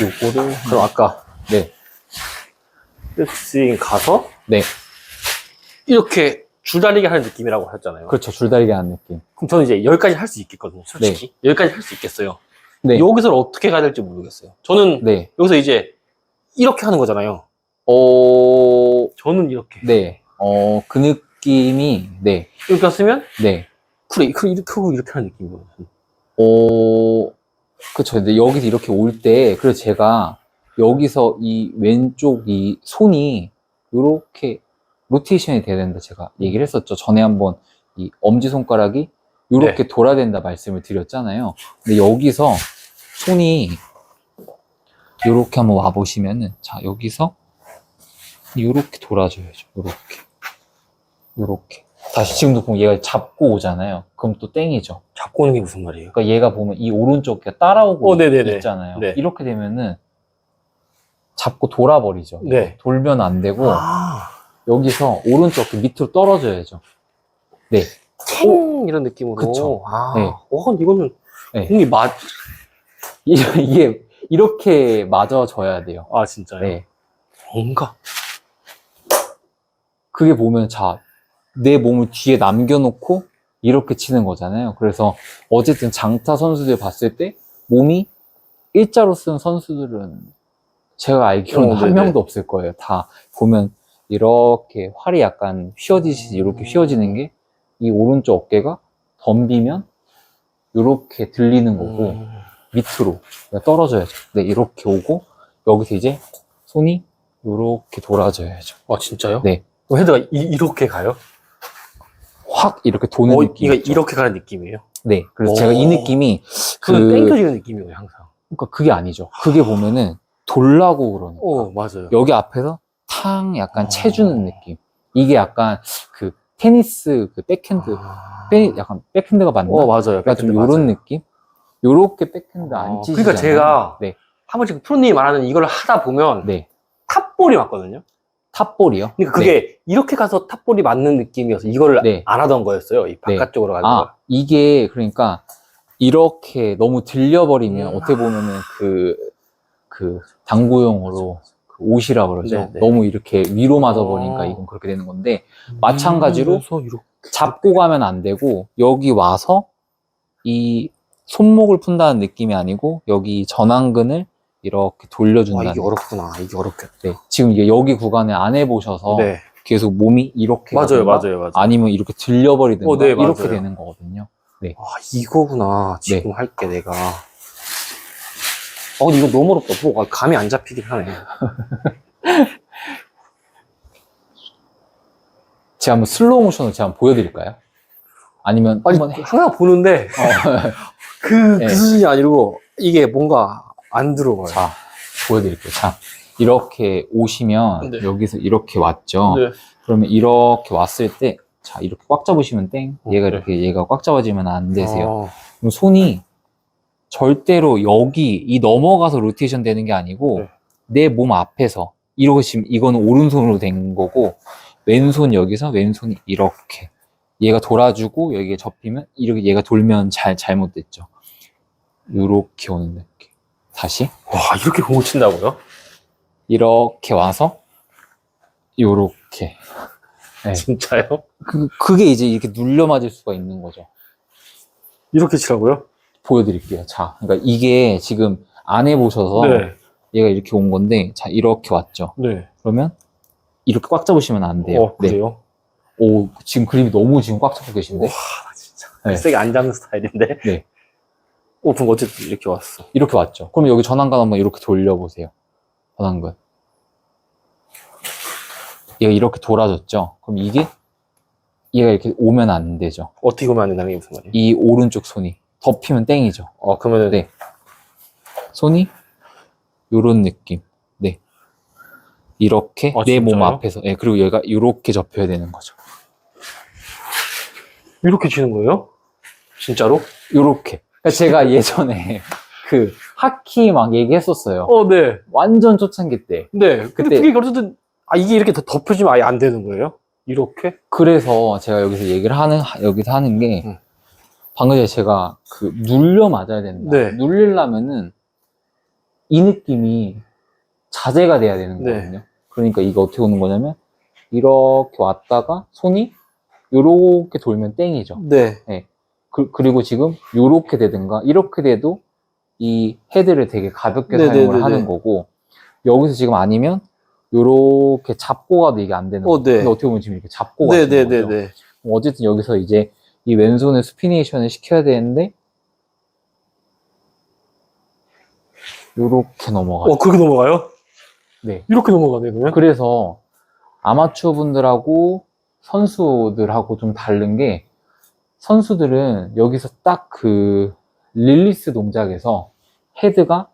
요거를 그럼 아까 네. 백스윙 가서 네. 이렇게 줄다리기 하는 느낌이라고 하셨잖아요. 그렇죠. 줄다리기 하는 느낌. 그럼 저는 이제 여기까지 할 수 있겠거든요. 솔직히 여기까지 할 수 있겠어요. 네. 여기서 어떻게 가야 될지 모르겠어요. 저는 네. 여기서 이제 이렇게 하는 거잖아요. 어, 저는 이렇게 네. 어, 그 느낌이, 네. 이렇게 했으면 네. 그래 그래 이렇게 하고 이렇게 하는 느낌이에요. 어, 그쵸. 근데 여기서 이렇게 올 때, 그래서 제가 여기서 이 왼쪽 이 손이 이렇게 로테이션이 돼야 된다 제가 얘기를 했었죠. 전에 한번 이 엄지 손가락이 이렇게 네. 돌아야 된다 말씀을 드렸잖아요. 근데 여기서 손이 이렇게 한번 와 보시면은, 자, 여기서 이렇게 돌아줘야죠. 이렇게. 이렇게. 다시 지금도 보면 얘가 잡고 오잖아요. 그럼 또 땡이죠. 잡고 오는 게 무슨 말이에요? 그러니까 얘가 보면 이 오른쪽에 따라오고 어, 네네네. 있잖아요. 네. 이렇게 되면은 잡고 돌아버리죠. 네. 돌면 안 되고 아, 여기서 오른쪽 그 밑으로 떨어져야죠. 네. 탱 이런 느낌으로. 그쵸. 아, 네. 와 이거는 네. 공이 맞. 이- 이게 이렇게 맞아져야 돼요. 아 진짜요? 네. 뭔가. 그게 보면 자, 내 몸을 뒤에 남겨놓고 이렇게 치는 거잖아요. 그래서 어쨌든 장타 선수들 봤을 때 몸이 일자로 쓴 선수들은 제가 알기로는 어, 한. 명도 없을 거예요. 다 보면 이렇게 활이 약간 휘어지듯이 이렇게 휘어지는 게 이 오른쪽 어깨가 덤비면 이렇게 들리는 거고 음. 밑으로 떨어져야죠. 네, 이렇게 오고 여기서 이제 손이 이렇게 돌아져야죠. 아 진짜요? 네. 헤드가 이, 렇게 가요? 확 이렇게 도는 어, 느낌. 있죠. 이렇게 가는 느낌이에요? 네. 그래서 오. 제가 이 느낌이 그 땡겨지는 느낌이에요 항상. 그러니까 그게 아니죠. 그게 보면은 돌라고 그러는 거예요. 어 맞아요. 여기 앞에서 탕 약간 어. 채주는 느낌. 이게 약간 그 테니스 그 백핸드 아. 백- 약간 백핸드가 맞나? 어 맞아요. 약간 좀 요런 맞아요. 느낌? 요렇게 백핸드 어, 안 치시잖아요. 그러니까 제가 네. 한 번씩 프로님이 말하는 이걸 하다 보면 네. 탑볼이 맞거든요. 탑볼이요? 그러니까 그게 이렇게 가서 탑볼이 맞는 느낌이어서 이거를 네. 안 하던 거였어요. 이 바깥쪽으로 가는 거. 아, 이게 그러니까 이렇게 너무 들려버리면 음. 어떻게 보면은 그, 그 당구용으로 그 옷이라 그러죠. 네, 네. 너무 이렇게 위로 맞아버리니까 어. 이건 그렇게 되는 건데 마찬가지로 잡고 가면 안 되고 여기 와서 이 손목을 푼다는 느낌이 아니고 여기 전완근을 이렇게 아, 돌려준다는 이게 어렵구나. 이게 어렵겠다. 네. 지금 이게 여기 구간에 안 해보셔서 네. 계속 몸이 이렇게 맞아요, 가든가 맞아요, 맞아요. 아니면 이렇게 들려버리든가 어, 네, 이렇게 맞아요. 되는 거거든요. 아, 이거구나. 네. 지금 할게, 내가. 어, 근데 이거 너무 어렵다. 뭐, 아, 감이 안 잡히긴 하네. 제가 한번 슬로우 모션을 제가 한번 보여드릴까요? 아니면 아니, 한번 해- 항상 보는데, 어, 그, 네. 그 수준이 아니고, 이게 뭔가 안 들어가요. 자 보여드릴게요. 자 이렇게 오시면 네. 여기서 이렇게 왔죠. 네. 그러면 이렇게 왔을 때 자 이렇게 꽉 잡으시면 땡. 어, 얘가 네. 이렇게 얘가 꽉 잡아지면 안 되세요. 어, 그럼 손이 절대로 여기 이 넘어가서 로테이션 되는 게 아니고 네. 내몸 앞에서 이러고 지금 이거는 오른손으로 된 거고 왼손 여기서 왼손이 이렇게 얘가 돌아주고 여기에 접히면 이렇게 얘가 돌면 잘 잘못됐죠. 이렇게 오는 느낌. 다시 와, 이렇게 공을 친다고요? 이렇게 와서 요렇게 네. 진짜요? 그, 그게 이제 이렇게 눌려 맞을 수가 있는 거죠. 이렇게 치라고요? 보여드릴게요. 자, 그러니까 이게 지금 안 해보셔서 네. 얘가 이렇게 온 건데, 자, 이렇게 왔죠. 네. 그러면 이렇게 꽉 잡으시면 안 돼요. 어, 그래요? 오, 지금 그림이 너무 지금 꽉 잡고 계신데, 와, 진짜. 네. 세게 안 잡는 스타일인데? 네. 어, 그럼 어쨌든 이렇게 왔어. 이렇게 왔죠. 그럼 여기 전완근 한번 이렇게 돌려보세요. 전완근. 얘가 이렇게 돌아졌죠. 그럼 이게 얘가 이렇게 오면 안 되죠. 어떻게 보면 안 된다는 게 무슨 말이에요? 이 오른쪽 손이 덮이면 땡이죠. 어, 그러면은. 네. 손이 요런 느낌. 네. 이렇게 아, 내 몸 진짜요? 앞에서. 예, 그리고 얘가 이렇게 접혀야 되는 거죠. 이렇게 치는 거예요? 진짜로? 요렇게. 그러니까 제가 예전에 그 하키 막 얘기했었어요. 어, 네. 완전 초창기 때. 네. 근데 그때- 그게 어쨌든, 아, 이게 이렇게 더 덮여지면 아예 안 되는 거예요? 이렇게? 그래서 제가 여기서 얘기를 하는, 여기서 하는 게, 음. 방금 전에 제가 그 눌려 맞아야 된다. 네. 눌리려면은 이 느낌이 자제가 돼야 되는 네. 거거든요. 그러니까 이게 어떻게 오는 거냐면 이렇게 왔다가 손이 요렇게 돌면 땡이죠. 네. 그, 리고 지금 요렇게 되든가 이렇게 돼도 이 헤드를 되게 가볍게 네네네네. 사용을 하는 거고 여기서 지금 아니면 요렇게 잡고 가도 이게 안 되는 어, 거예요. 네. 근데 어떻게 보면 지금 이렇게 잡고 가시는 거죠. 네네네네. 어쨌든 여기서 이제 이 왼손에 스피네이션을 시켜야 되는데 요렇게 넘어가요. 어, 그렇게 넘어가요? 네. 이렇게 넘어가네, 그러면? 그래서 아마추어 분들하고 선수들하고 좀 다른 게 선수들은 여기서 딱 그 릴리스 동작에서 헤드가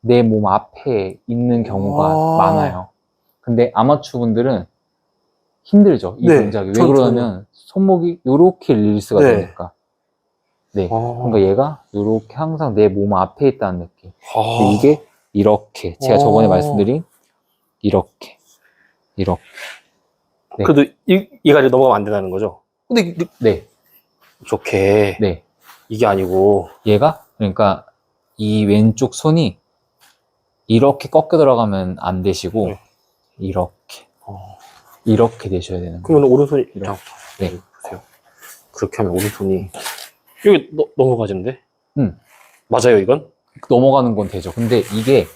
내 몸 앞에 있는 경우가 아. 많아요. 근데 아마추어 분들은 힘들죠. 이 네, 동작이. 왜 전- 그러냐면 손목이 이렇게 릴리스가 네. 되니까. 네. 아. 그러니까 얘가 이렇게 항상 내 몸 앞에 있다는 느낌. 아. 이게 이렇게 제가 어. 저번에 말씀드린 이렇게 이렇게 네. 그래도 이, 이 가지 넘어가면 안 된다는 거죠? 근데 이- 네, 좋게 네. 이게 아니고 얘가 그러니까 이 왼쪽 손이 이렇게 꺾여 들어가면 안 되시고 네. 이렇게 어. 이렇게 되셔야 되는 거예요. 그러면 오른손이 이렇게. 네. 보세요. 그렇게 하면 오른손이 여기 너- 넘어가지는데? 음. 맞아요, 이건? 넘어가는 건 되죠. 근데 이게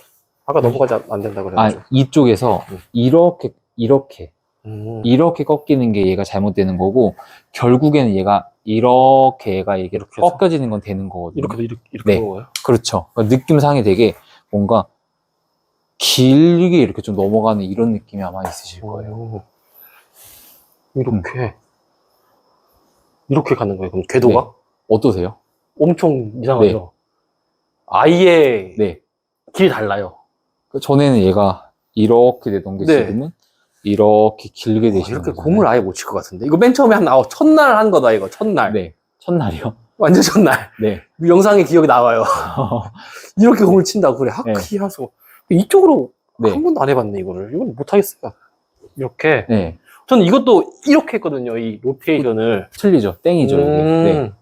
아까 넘어가지 안- 안 된다 아 그래가지고. 이쪽에서 음. 이렇게 이렇게 음. 이렇게 꺾이는 게 얘가 잘못되는 거고 결국에는 얘가 이렇게 얘가 이게 이렇게 해서? 꺾여지는 건 되는 거거든요. 이렇게 이렇게 이렇게 네. 넘어가요? 그렇죠. 그러니까 느낌상이 되게 뭔가 길게 이렇게 좀 넘어가는 이런 느낌이 아마 있으실 거예요. 오. 이렇게 이렇게 가는 거예요. 그럼 궤도가 어떠세요? 엄청 이상하죠. 아예 네. 길이 달라요. 그 전에는 얘가 이렇게 되던 게 네. 지금은 이렇게 길게 와, 되시는 이렇게 거잖아요. 공을 아예 못 칠 것 같은데. 이거 맨 처음에 한 아홉 첫날 한 거다 이거 첫날. 네. 첫날이요? 완전 첫날. 네. 영상에 기억이 나와요. 이렇게 공을 친다고 그래. 하키 하수. 이쪽으로 네. 한 번도 안 해봤네 이거를. 이건 못 하겠어요. 이렇게. 네. 저는 이것도 이렇게 했거든요. 이 로테이션을. 틀리죠. 땡이죠, 이게. 음. 네.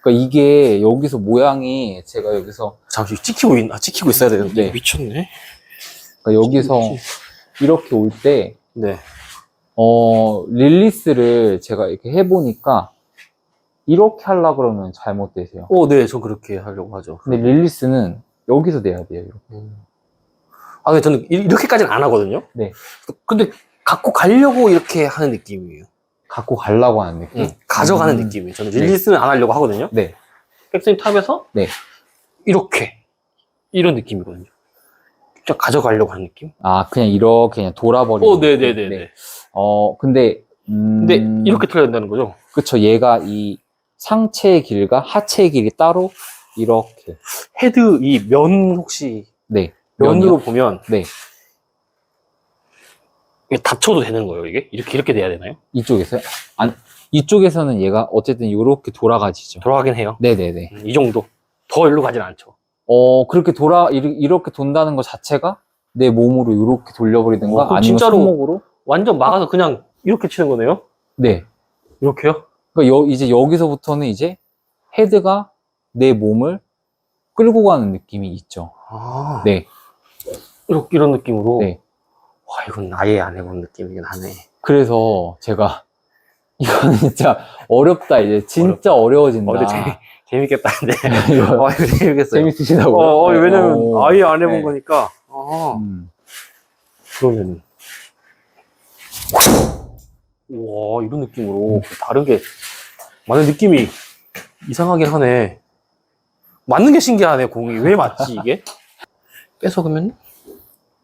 그러니까 이게 여기서 모양이 제가 여기서 잠시 찍히고 있, 아, 찍히고 있어야 되는데. 네. 미쳤네. 그러니까 여기서 이렇게 올 때 네. 어, 릴리스를 제가 이렇게 해보니까 이렇게 하려고 그러면 잘못되세요. 오, 네, 저 그렇게 하려고 하죠. 근데 릴리스는 여기서 돼야 돼요. 이렇게. 음. 아, 근데 저는 이- 이렇게까지는 안 하거든요. 네. 근데 갖고 가려고 이렇게 하는 느낌이에요. 갖고 가려고 하는 느낌. 응, 가져가는 음. 느낌이에요. 저는 릴리스는 안 하려고 하거든요. 네. 백스윙 탑에서 네. 이렇게 이런 느낌이거든요. 진짜 가져가려고 하는 느낌? 아, 그냥 이렇게 그냥 돌아버리는. 오, 느낌. 네네네네. 네. 어, 근데, 음. 근데 이렇게 틀어야 된다는 거죠? 그쵸. 얘가 이 상체의 길과 하체의 길이 따로 이렇게. 헤드 이 면 혹시 네. 면으로 면이요? 보면 네. 이게 닫혀도 되는 거예요, 이게? 이렇게 이렇게 돼야 되나요? 이쪽에서요? 안, 이쪽에서는 얘가 어쨌든 이렇게 돌아가지죠. 돌아가긴 해요. 네네네. 음, 이 정도. 더 일로 가진 않죠. 어, 그렇게 돌아, 이렇게 돈다는 것 자체가 내 몸으로 이렇게 돌려버리든가 어, 그럼 아니면 진짜로- 손목으로? 완전 막아서 그냥 이렇게 치는 거네요? 네. 이렇게요? 그러니까 여- 이제 여기서부터는 이제 헤드가 내 몸을 끌고 가는 느낌이 있죠. 아, 네. 이렇게 이런 느낌으로. 네. 와, 이건 아예 안 해본 느낌이긴 하네. 그래서 제가 이거는 진짜 어렵다 이제 진짜 어려워진다. 어, 근데 재밌겠다, 근데. 이거 어, 이거 재밌겠어요. 재밌으시다고요? 어, 어, 왜냐면 오. 아예 안 해본 네. 거니까. 아, 음. 그러면은. 와, 이런 느낌으로 다른 게, 많은 느낌이 이상하긴 하네. 맞는 게 신기하네, 공이. 왜 맞지, 이게? 빼서 그러면,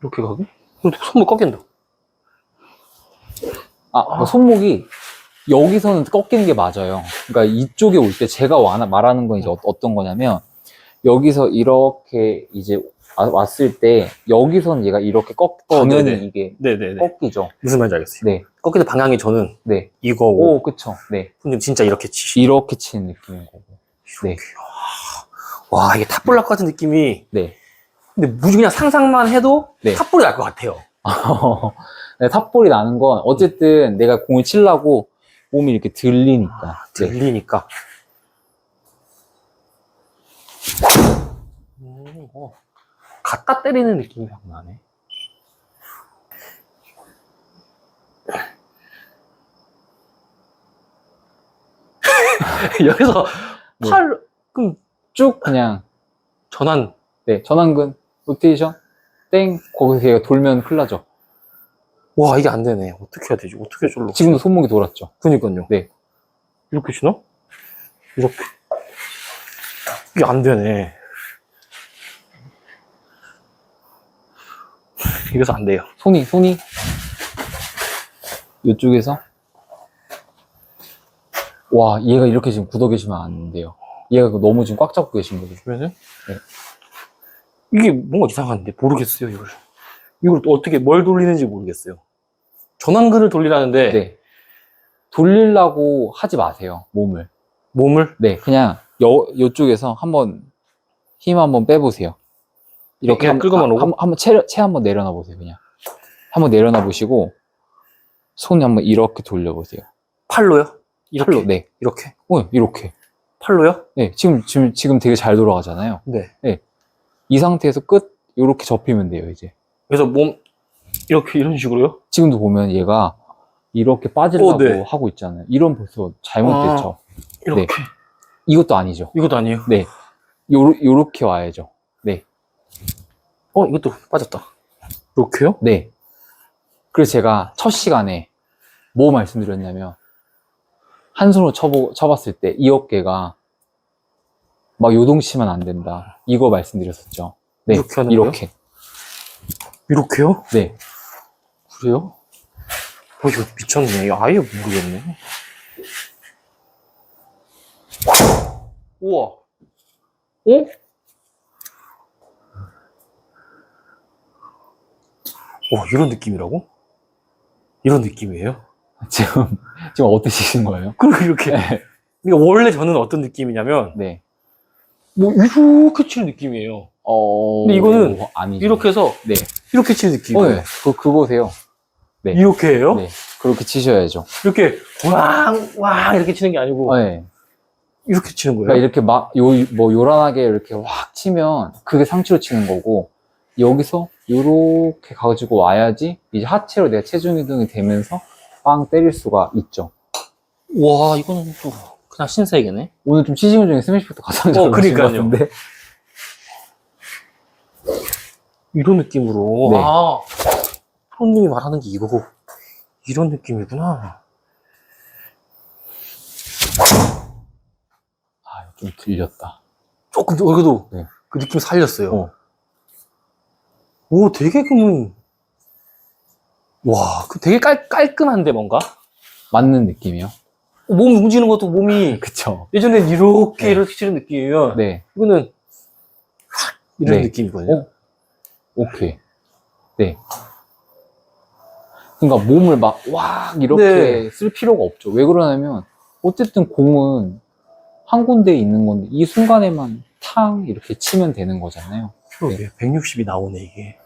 이렇게? 근데 손목 꺾인다. 아, 그 손목이 여기서는 꺾이는 게 맞아요. 그러니까 이쪽에 올 때 제가 와- 말하는 건 이제 어- 어떤 거냐면 여기서 이렇게 이제 와- 왔을 때 여기서는 얘가 이렇게 꺾 어, 당연히 네네. 이게 네네네. 꺾이죠. 무슨 말인지 알겠어요. 네, 꺾이는 방향이 저는 네. 이거고, 오, 그쵸. 네. 근데 진짜 이렇게 치시. 이렇게 치는 느낌인 거고. 네, 와, 이게 탑볼락 같은 느낌이. 네. 근데 무지 그냥 상상만 해도 네. 탑볼이 날 것 같아요. 네, 탑볼이 나는 건 어쨌든 내가 공을 치려고 몸이 이렇게 들리니까. 네. 들리니까. 음, 어. 갖다 때리는 느낌이 확 나네. 여기서 네. 팔, 그럼 쭉 그냥 전환. 네 전완근 로테이션 땡 거기서 얘가 돌면 큰일 나죠. 와, 이게 안 되네. 어떻게 해야 되지? 어떻게 줄로? 지금도 손목이 돌았죠. 그니까요. 네. 이렇게 치나? 이렇게. 이게 안 되네. 이래서 안 돼요. 손이 손이 이쪽에서 와 얘가 이렇게 지금 굳어 계시면 안 돼요. 얘가 너무 지금 꽉 잡고 계신 거죠. 그러면은 네. 이게 뭔가 이상한데 모르겠어요 이걸 이걸 또 어떻게 뭘 돌리는지 모르겠어요 전완근을 돌리라는데 네. 돌리려고 하지 마세요, 몸을. 몸을 네, 그냥 여, 요쪽에서 한번 힘 한번 빼보세요. 이렇게 그냥 한- 끌고만 오고? 한, 한번 채, 채 한번 내려놔 보세요, 그냥. 한번 내려놔 보시고, 손 한번 이렇게 돌려보세요. 팔로요? 이렇게 팔로, 네. 이렇게 어, 이렇게. 팔로요? 네, 지금, 지금, 지금 되게 잘 돌아가잖아요. 네이 상태에서 끝, 이렇게 접히면 돼요, 이제. 그래서 몸 이렇게 이런 식으로요? 지금도 보면 얘가 이렇게 빠지려고 어, 네. 하고 있잖아요. 이런 벌써 잘못됐죠. 이렇게 이것도 아니죠. 이것도 아니에요 네. 요, 요렇게 와야죠. 네. 어 이것도 빠졌다 이렇게요? 네. 그래서 제가 첫 시간에 뭐 말씀드렸냐면, 한 손으로 쳐보, 쳐봤을 때 이 어깨가 막 요동치면 안 된다. 이거 말씀드렸었죠. 네. 이렇게 하는 이렇게. 이렇게요? 네. 그래요? 어 이거 미쳤네 이거 아예 모르겠네 우와 어? 와 이런 느낌이라고? 이런 느낌이에요? 지금, 지금 어떠시신 거예요? 그리고 이렇게 그러니까 원래 저는 어떤 느낌이냐면 네. 뭐 이렇게 치는 느낌이에요 어. 근데 이거는 아니죠. 이렇게 해서 네. 이렇게 치는 느낌 어, 네. 그, 그거세요. 네. 이렇게 해요? 네. 그렇게 치셔야죠. 이렇게 왕왕 이렇게 치는 게 아니고 어, 네. 이렇게 치는 거예요? 그러니까 이렇게 막, 요, 뭐, 요란하게 이렇게 확 치면 그게 상체로 치는 거고, 여기서 요렇게 가지고 와야지 이제 하체로 내가 체중 이동이 되면서 빵 때릴 수가 있죠. 와 이거는 또 그냥 신세계네 오늘 좀 치시는 중에 스매시부터 가장 잘 어, 나신 것 그러니까요. 같은데. 이런 느낌으로 네. 아 프로님이 말하는 게 이거고 이런 느낌이구나 아, 좀 들렸다. 조금 더 그래도 네. 그 느낌 살렸어요 어. 오 되게 그러면 와 그 되게 깔, 깔끔한데 뭔가 맞는 느낌이요? 몸 움직이는 것도 몸이 그쵸. 예전엔 이렇게 네. 이렇게 치는 느낌이면 네. 이거는 확 이런 네. 느낌이거든요 어? 오케이. 네. 그러니까 몸을 막, 와, 이렇게 네. 쓸 필요가 없죠. 왜 그러냐면, 어쨌든 공은 한 군데에 있는 건데, 이 순간에만 탕, 이렇게 치면 되는 거잖아요. 그러게 160이 나오네 이게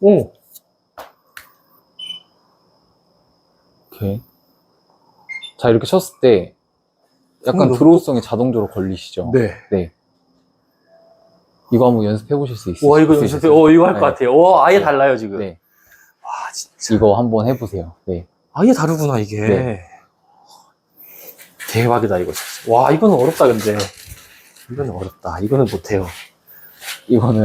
오 오케이. 자, 이렇게 쳤을 때, 약간 드로우성이 자동적으로 걸리시죠? 네. 이거 한번 연습해 보실 수 있으세요? 와 이거 연습해 어 이거 할것 네. 같아요 와 아예 네. 달라요 지금 네. 와 진짜 이거 한번 해보세요. 네. 아예 다르구나 이게 네. 대박이다 이거 진짜 와 이거는 어렵다 근데 이거는 어렵다 이거는 못해요 이거는